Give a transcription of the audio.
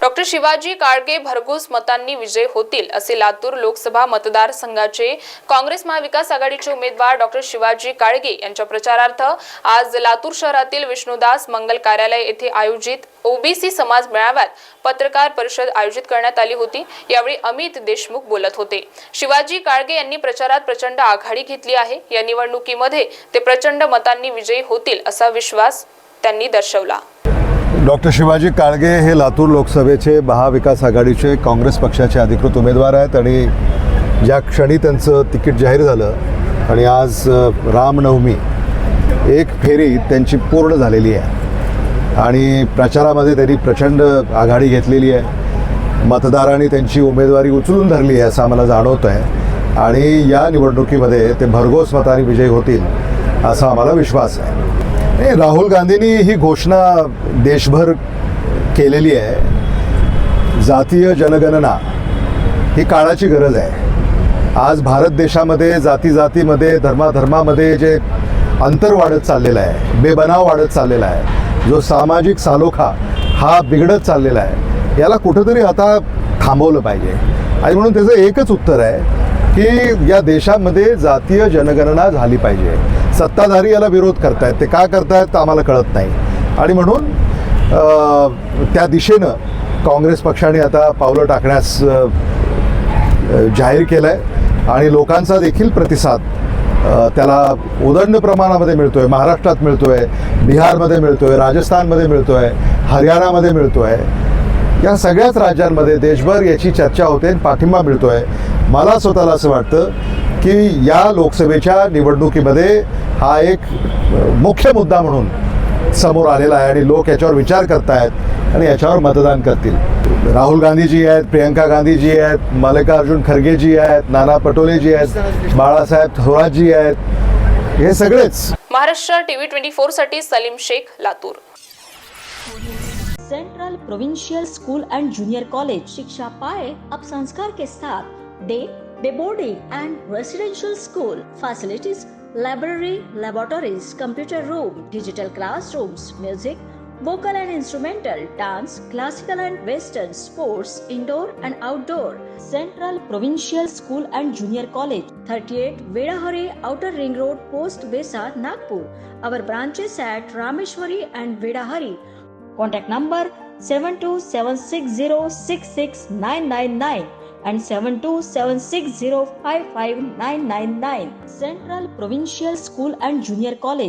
Doctor Shivaji Kalge भरघोस मतांनी विजय होतील असे लातूर लोकसभा मतदारसंघाचे काँग्रेस महाविकास आघाडीचे उमेदवार डॉक्टर शिवाजी काळगे यांच्या प्रचारार्थ आज लातूर शहरातील विष्णुदास मंगल कार्यालय येथे आयोजित ओबीसी समाज मेळाव्यात पत्रकार परिषद आयोजित करण्यात आली होती. यावेळी अमित देशमुख बोलत होते. शिवाजी काळगे यांनी प्रचारात प्रचंड आघाडी घेतली आहे. या निवडणुकीमध्ये ते प्रचंड मतांनी विजयी होतील असा विश्वास त्यांनी दर्शवला. डॉक्टर शिवाजी काळगे हे लातूर लोकसभेचे महाविकास आघाडीचे काँग्रेस पक्षाचे अधिकृत उमेदवार आहेत आणि ज्या क्षणी त्यांचं तिकीट जाहीर झालं आणि आज रामनवमी एक फेरी त्यांची पूर्ण झालेली आहे. आणि प्रचारामध्ये त्यांनी प्रचंड आघाडी घेतलेली आहे. मतदारांनी त्यांची उमेदवारी उचलून धरली आहे असं आम्हाला जाणवतं आहे आणि या निवडणुकीमध्ये ते भरघोस मताने विजयी होतील असा आम्हाला विश्वास आहे. नाही, राहुल गांधींनी ही घोषणा देशभर केलेली आहे. जातीय जनगणना ही काळाची गरज आहे. आज भारत देशामध्ये जाती जातीमध्ये धर्माधर्मामध्ये जे अंतर वाढत चाललेलं आहे बेबनाव वाढत चाललेला आहे जो सामाजिक सालोखा हा बिघडत चाललेला आहे याला कुठंतरी आता थांबवलं पाहिजे. आणि म्हणून त्याचं एकच उत्तर आहे की या देशामध्ये जातीय जनगणना झाली पाहिजे. सत्ताधारी याला विरोध करतायत. ते का करतायत आम्हाला कळत नाही. आणि म्हणून त्या दिशेनं काँग्रेस पक्षाने आता पावलं टाकण्यास जाहीर केलं आहे आणि लोकांचा देखील प्रतिसाद त्याला उदंड प्रमाणामध्ये मिळतो आहे महाराष्ट्रात मिळतो आहे बिहारमध्ये मिळतो आहे राजस्थानमध्ये मिळतो आहे हरियाणामध्ये मिळतो आहे या सगळ्याच राज्यांमध्ये देशभर याची चर्चा होते आणि पाठिंबा मिळतो आहे मला स्वतःला असं वाटतं की या लोकसभेच्या निवडणुकीमध्ये हा एक मुख्य मुद्दा म्हणून समोर आलेला आहे आणि लोक याच्यावर विचार करतायत आणि याच्यावर मतदान करतील. राहुल गांधीजी आहेत प्रियंका गांधीजी आहेत मल्लिकार्जुन खरगेजी आहेत नाना पटोलेजी आहेत बाळासाहेब थोरातजी आहेत हे सगळेच. Maharashtra TV twenty फोरसाठी Salim Shaikh Latur. Central provincial school and junior college शिक्षा पाए अब संस्कार के साथ day day boarding and residential school facilities, library, laboratories, computer room, digital classrooms, music, vocal and instrumental, dance, classical and western, sports, indoor and outdoor, Central Provincial School and Junior College, 38 Vedahari Outer Ring Road, Post Besa, Nagpur. Our branches at Rameshwari and Vedahari. Contact number 7276066999 and 7276055999. Central Provincial School and Junior College.